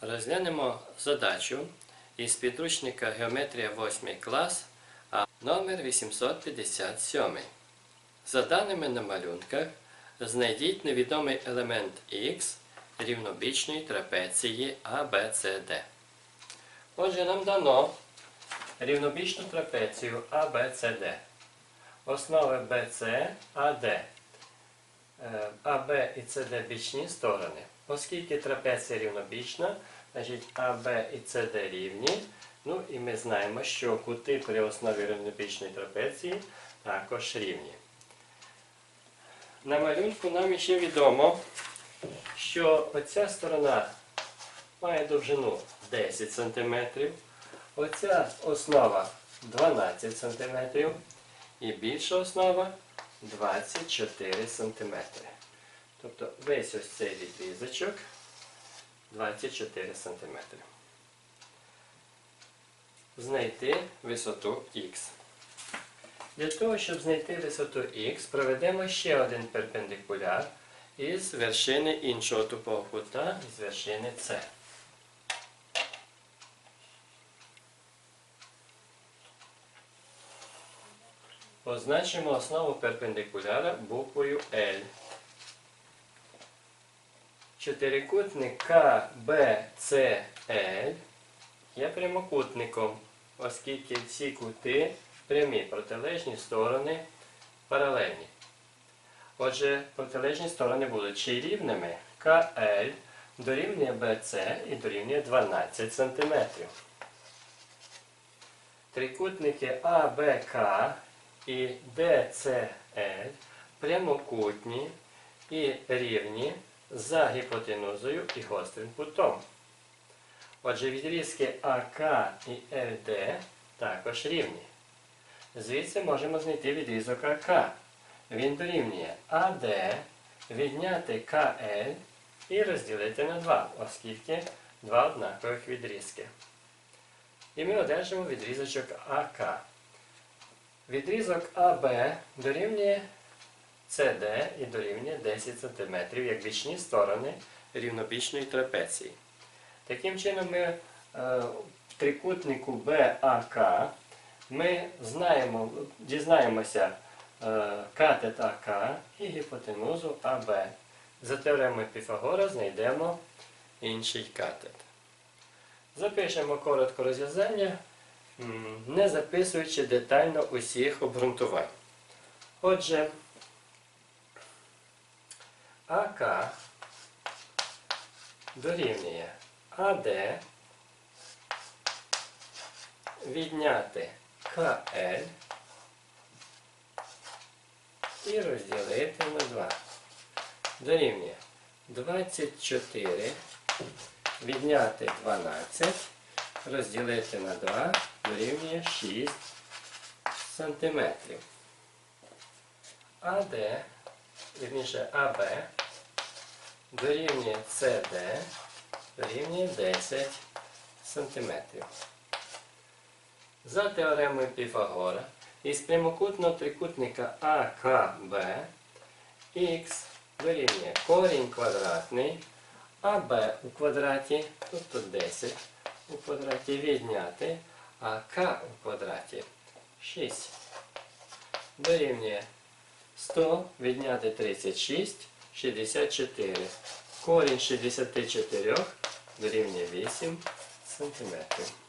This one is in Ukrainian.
Розглянемо задачу із підручника Геометрія 8 клас, номер 857. За даними на малюнках, знайдіть невідомий елемент Х рівнобічної трапеції ABCD. Отже, нам дано рівнобічну трапецію ABCD. Основи BC, AD. АБ і СД бічні сторони. Оскільки трапеція рівнобічна, значить АБ і СД рівні. Ну і ми знаємо, що кути при основі рівнобічної трапеції також рівні. На малюнку нам ще відомо, що оця сторона має довжину 10 см, оця основа 12 см і більша основа 24 см. Тобто весь ось цей відрізочок 24 см. Знайти висоту х. Для того, щоб знайти висоту х, проведемо ще один перпендикуляр із вершини іншого тупого кута, із вершини С. Позначимо основу перпендикуляра буквою L. Чотирикутник КБЦЛ є прямокутником, оскільки всі кути прямі протилежні сторони паралельні. Отже, протилежні сторони будуть чи рівними КЛ дорівнює BC і дорівнює 12 см. Трикутники АБК і DCL прямокутні і рівні за гіпотенузою і гострим кутом. Отже, відрізки АК і ЛД також рівні. Звідси можемо знайти відрізок АК. Він дорівнює АД відняти КЛ і розділити на 2, оскільки два однакових відрізки. І ми одержимо відрізочок АК. Відрізок АБ дорівнює CD і дорівнює 10 см, як бічні сторони рівнобічної трапеції. Таким чином, ми е, в трикутнику БАК ми знаємо, дізнаємося е, катет АК і гіпотенузу АБ. За теоремою Піфагора знайдемо інший катет. Запишемо коротко розв'язання, не записуючи детально усіх обґрунтувань. Отже, АК дорівнює АД відняти КЛ і розділити на 2. Дорівнює 24 відняти 12 розділити на 2 дорівнює 6 сантиметрів. АД, вірніше АБ, дорівнює СД, дорівнює 10 сантиметрів. За теоремою Піфагора із прямокутного трикутника АКБ х дорівнює корінь квадратний АБ у квадраті, тобто 10 у квадраті відняти, а К у квадраті 6. Дорівнює 100 відняти 36, 64. Корінь 64 дорівнює 8 сантиметрів.